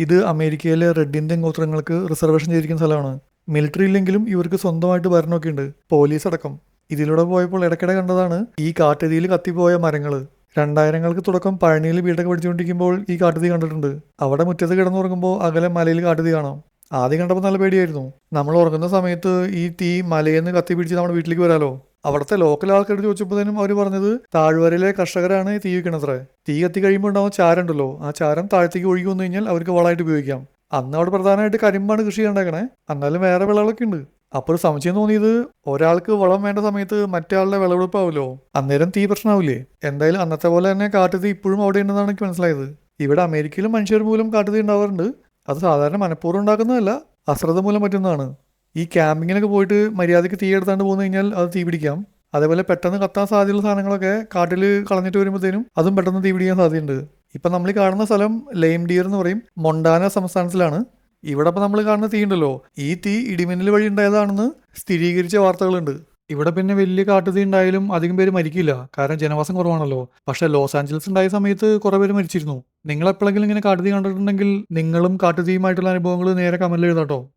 ഇത് അമേരിക്കയിലെ red Indian ഗോത്രങ്ങൾക്ക് reservation ചെയ്തിരിക്കുന്ന സ്ഥലമാണ്. മിലിറ്ററി ഇല്ലെങ്കിലും ഇവർക്ക് സ്വന്തമായിട്ട് ഭരണമൊക്കെ ഉണ്ട്. പോലീസ് അടക്കം. ഇതിലൂടെ പോയപ്പോൾ ഇടയ്ക്കിടെ കണ്ടതാണ് ഈ കാട്ടുതീയിൽ കത്തിപ്പോയ മരങ്ങൾ രണ്ടായിരങ്ങൾക്ക് തുടക്കം പഴനിയിൽ വീടൊക്കെ പഠിച്ചുകൊണ്ടിരിക്കുമ്പോൾ ഈ കാട്ടുതീ കണ്ടിട്ടുണ്ട്. അവിടെ മുറ്റത്ത് കിടന്നുറങ്ങുമ്പോൾ അകലെ മലയിൽ കാട്ടുതീ കാണാം. ആദ്യം കണ്ടപ്പോൾ നല്ല പേടിയായിരുന്നു. നമ്മൾ ഉറങ്ങുന്ന സമയത്ത് ഈ തീ മലയിൽ നിന്ന് കത്തി പിടിച്ച് നമ്മുടെ വീട്ടിലേക്ക് വരാലോ? അവിടുത്തെ ലോക്കൽ ആൾക്കാരോട് ചോദിച്ചപ്പോഴത്തേനും അവർ പറഞ്ഞത് താഴ്വരയിലെ കർഷകരാണ് തീ വയ്ക്കണത്രേ. തീ കത്തി കഴിയുമ്പോൾ ഉണ്ടാവും ചാരമുണ്ടല്ലോ ആ ചാരം താഴത്തേക്ക് ഒഴുകി വന്നു കഴിഞ്ഞാൽ അവർക്ക് വളമായിട്ട് ഉപയോഗിക്കാം. അന്ന് അവിടെ പ്രധാനമായിട്ട് കരിമ്പാണ് കൃഷി ഉണ്ടാക്കണേ എന്നാലും വേറെ വിളകളൊക്കെ ഉണ്ട്. അപ്പോൾ ഒരു സംശയം തോന്നിയത് ഒരാൾക്ക് വളം വേണ്ട സമയത്ത് മറ്റേ ആളുടെ വിളവെടുപ്പാവുമല്ലോ അന്നേരം തീ പ്രശ്നമാവില്ലേ എന്തായാലും അന്നത്തെ പോലെ തന്നെ കാട്ടുതീ ഇപ്പോഴും അവിടെ ഉണ്ടെന്നാണ് എനിക്ക് മനസ്സിലായത്. ഇവിടെ അമേരിക്കയിലും മനുഷ്യർ മൂലം കാട്ടുതീ ഉണ്ടാവാറുണ്ട്. അത് സാധാരണ മനഃപൂർവം ഉണ്ടാക്കുന്നതല്ല അശ്രദ്ധ മൂലം പറ്റുന്നതാണ്. ഈ ക്യാമ്പിങ്ങിനൊക്കെ പോയിട്ട് മര്യാദയ്ക്ക് തീ എടുത്താണ്ട് പോന്നു കഴിഞ്ഞാൽ അത് തീ പിടിക്കാം. അതേപോലെ പെട്ടെന്ന് കത്താൻ സാധ്യതയുള്ള സാധനങ്ങളൊക്കെ കാട്ടിൽ കളഞ്ഞിട്ട് വരുമ്പോഴത്തേനും അതും പെട്ടെന്ന് തീ പിടിക്കാൻ സാധ്യതയുണ്ട്. ഇപ്പം നമ്മൾ കാണുന്ന സ്ഥലം ലെയിം ഡിയർ എന്ന് പറയും മൊണ്ടാന സംസ്ഥാനത്തിലാണ്. ഇവിടെ ഇപ്പം നമ്മൾ കാണുന്ന തീ ഉണ്ടല്ലോ ഈ തീ ഇടിമിന്നൽ വഴി ഉണ്ടായതാണെന്ന് സ്ഥിരീകരിച്ച വാർത്തകളുണ്ട്. ഇവിടെ പിന്നെ വലിയ കാട്ടുതീ ഉണ്ടായാലും അധികം പേര് മരിക്കില്ല കാരണം ജനവാസം കുറവാണല്ലോ. പക്ഷെ ലോസ് ആഞ്ചലസ് ഉണ്ടായ സമയത്ത് കുറെ പേര് മരിച്ചിരുന്നു. നിങ്ങൾ എപ്പോഴെങ്കിലും ഇങ്ങനെ കാട്ടുതീ കണ്ടിട്ടുണ്ടെങ്കിൽ നിങ്ങളും കാട്ടുതീയുമായിട്ടുള്ള അനുഭവങ്ങൾ നേരെ കമന്റിൽ എഴുതാട്ടോ.